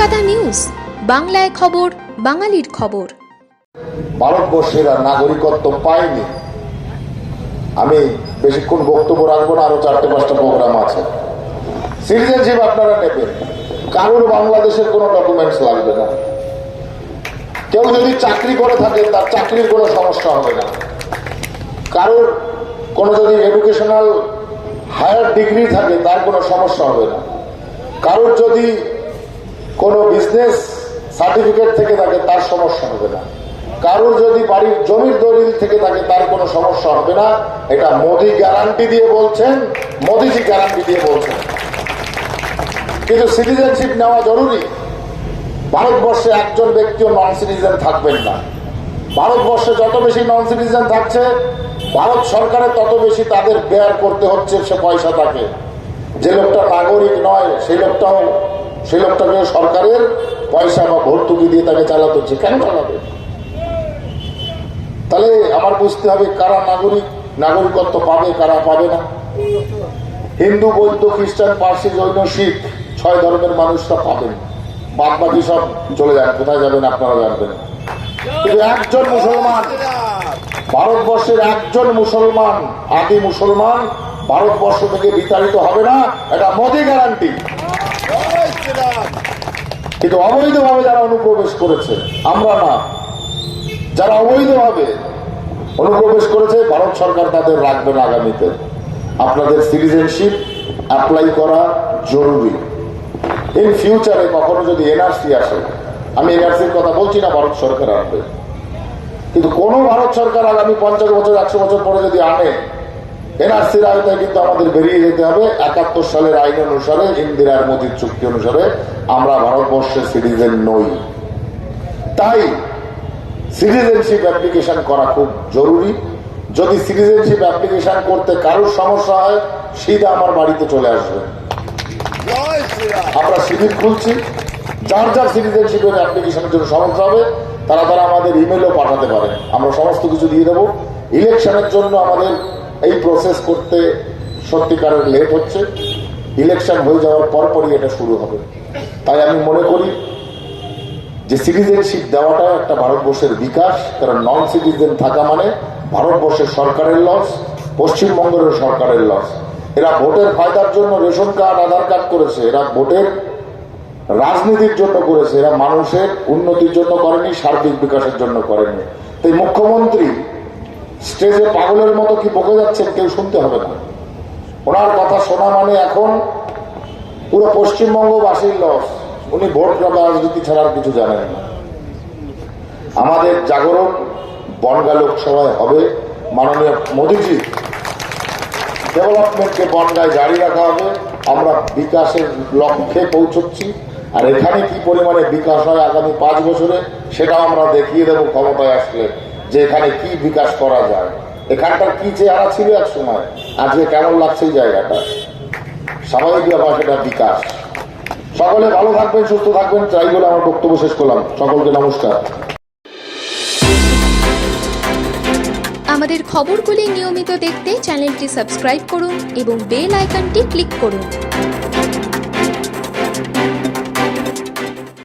News, বাংলায় খবর, বাঙালির খবর। ভারতবর্ষের নাগরিকত্ব পায়নি। আমি বেশিক্ষণ বক্তব্য রাখব না, আরও চারটে, পাঁচটা প্রোগ্রাম আছে। সিটিজেনশিপ আপনারা নেবেন। কারোর বাংলাদেশের কোনো ডকুমেন্টস লাগবে না। কেউ যদি চাকরি করে থাকে, তার চাকরির কোনো সমস্যা হবে না। কারোর কোনো যদি এডুকেশনাল হায়ার ডিগ্রি থাকে, তার কোনো সমস্যা হবে না। কারোর যদি কোনো বিজনেস সার্টিফিকেট থেকে থাকে, তার সমস্যা হবে না। কারোর যদি বাড়ির জমির দলিল থেকে থাকে, তার কোনো সমস্যা হবে না। এটা মোদি গ্যারান্টি দিয়ে বলছেন মোদিজি গ্যারান্টি দিয়ে বলছেন। কিন্তু সিটিজেনশিপ নেওয়া জরুরি। ভারতবর্ষে একজন ব্যক্তিও নন সিটিজেন থাকবেন না। ভারতবর্ষে যত বেশি নন সিটিজেন থাকছে, ভারত সরকারের তত বেশি তাদের বেয়ার করতে হচ্ছে সে পয়সা তাকে। যে লোকটা নাগরিক নয়, সেই লোকটাও সেই লোকটাকে সরকারের পয়সা বা ভর্তুকি দিয়ে তাকে চালাতে হচ্ছে কেন চালাবে? তাহলে আমার বুঝতে হবে কারা নাগরিক, নাগরিকত্ব পাবে, কারা পাবে না। হিন্দু, বৌদ্ধ, খ্রিস্টান, পার্সি, জৈন, শিখ, ছয় ধর্মের মানুষরা পাবেন। বাদ বাকি সব চলে যান কোথায় যাবেন আপনারা জানবেন কিন্তু একজন মুসলমান, ভারতবর্ষের একজন মুসলমান, আদি মুসলমান, ভারতবর্ষ থেকে বিতাড়িত হবে না, এটা মোদি গ্যারান্টি কিন্তু অবৈধভাবে যারা অনুপ্রবেশ করেছে, আমরা না। যারা অবৈধভাবে অনুপ্রবেশ করেছে, ভারত সরকার তাদের রাখবে না আগামীতে। আপনাদের সিটিজেনশিপ অ্যাপ্লাই করা জরুরি। ইন ফিউচারে কখনো যদি এনআরসি আসে, আমি এনআরসির কথা বলছি না, ভারত সরকার আনবে। কিন্তু কোন ভারত সরকার আগামী পঞ্চাশ বছর, একশো বছর পরে যদি আনে এনআরসির আয়তায় কিন্তু আমাদের বেরিয়ে যেতে হবে। একাত্তর সালের আইন অনুসারে, ইন্দিরার মোদীর চুক্তি অনুসারে আমরা ভারতবর্ষের সিটিজেন নই। তাই সিটিজেনশিপ অ্যাপ্লিকেশন করা খুব জরুরি। যদি সিটিজেনশিপ অ্যাপ্লিকেশন করতে কারোর সমস্যা হয়, সিধা আমার বাড়িতে চলে আসবে। আমরা শিবির খুলছি। যার যার সিটিজেনশিপের অ্যাপ্লিকেশনের জন্য সমস্যা হবে, তারা তারা আমাদের ইমেলও পাঠাতে পারে। আমরা সমস্ত কিছু দিয়ে দেবো। ইলেকশনের জন্য আমাদের এই প্রসেস করতে সত্যিকারের লেট হচ্ছে। ইলেকশন হয়ে যাওয়ার পরপরই এটা শুরু হবে। তাই আমি মনে করি যে সিটিজেনশিপ দেওয়াটাও একটা ভারতবর্ষের বিকাশ, কারণ নন সিটিজেন থাকা মানে ভারতবর্ষের সরকারের লস পশ্চিমবঙ্গের সরকারের লস এরা ভোটের ফায়দার জন্য রেশন কার্ড, আধার কার্ড করেছে। এরা ভোটের রাজনীতির জন্য করেছে। এরা মানুষের উন্নতির জন্য করেনি, সার্বিক বিকাশের জন্য করেনি। তাই মুখ্যমন্ত্রী স্টেজে পাগলের মতো কি বকে যাচ্ছেন কেউ শুনতে হবে না। ওনার কথা শোনা মানে এখন পুরো পশ্চিমবঙ্গবাসীর লস উনি ভোট রাজনীতি ছাড়া আর কিছু জানেন না। আমাদের জাগরণ বনগা লোকসভায় হবে। মাননীয় মোদীজি ডেভেলপমেন্টকে বনগায় জারি রাখা হবে। আমরা বিকাশের লক্ষ্যে পৌঁছচ্ছি। আর এখানে কি পরিমাণে বিকাশ হয় আগামী পাঁচ বছরে, সেটাও আমরা দেখিয়ে দেবো ক্ষমতায় আসলে। যে এখানে কি বিকাশ করা যায় এখানটার কি চেহারা ছিল এক সময়, আজকে কেমন লাগছে এই জায়গাটা? স্বাভাবিক ব্যাপার সেটা বিকাশ। সকলে ভালো থাকবেন, সুস্থ থাকবেন চাই বলে আমার বক্তব্য শেষ করলাম। সকলকে নমস্কার। আমাদের খবরগুলি নিয়মিত দেখতে চ্যানেলটি সাবস্ক্রাইব করুন এবং বেল আইকনটি ক্লিক করুন।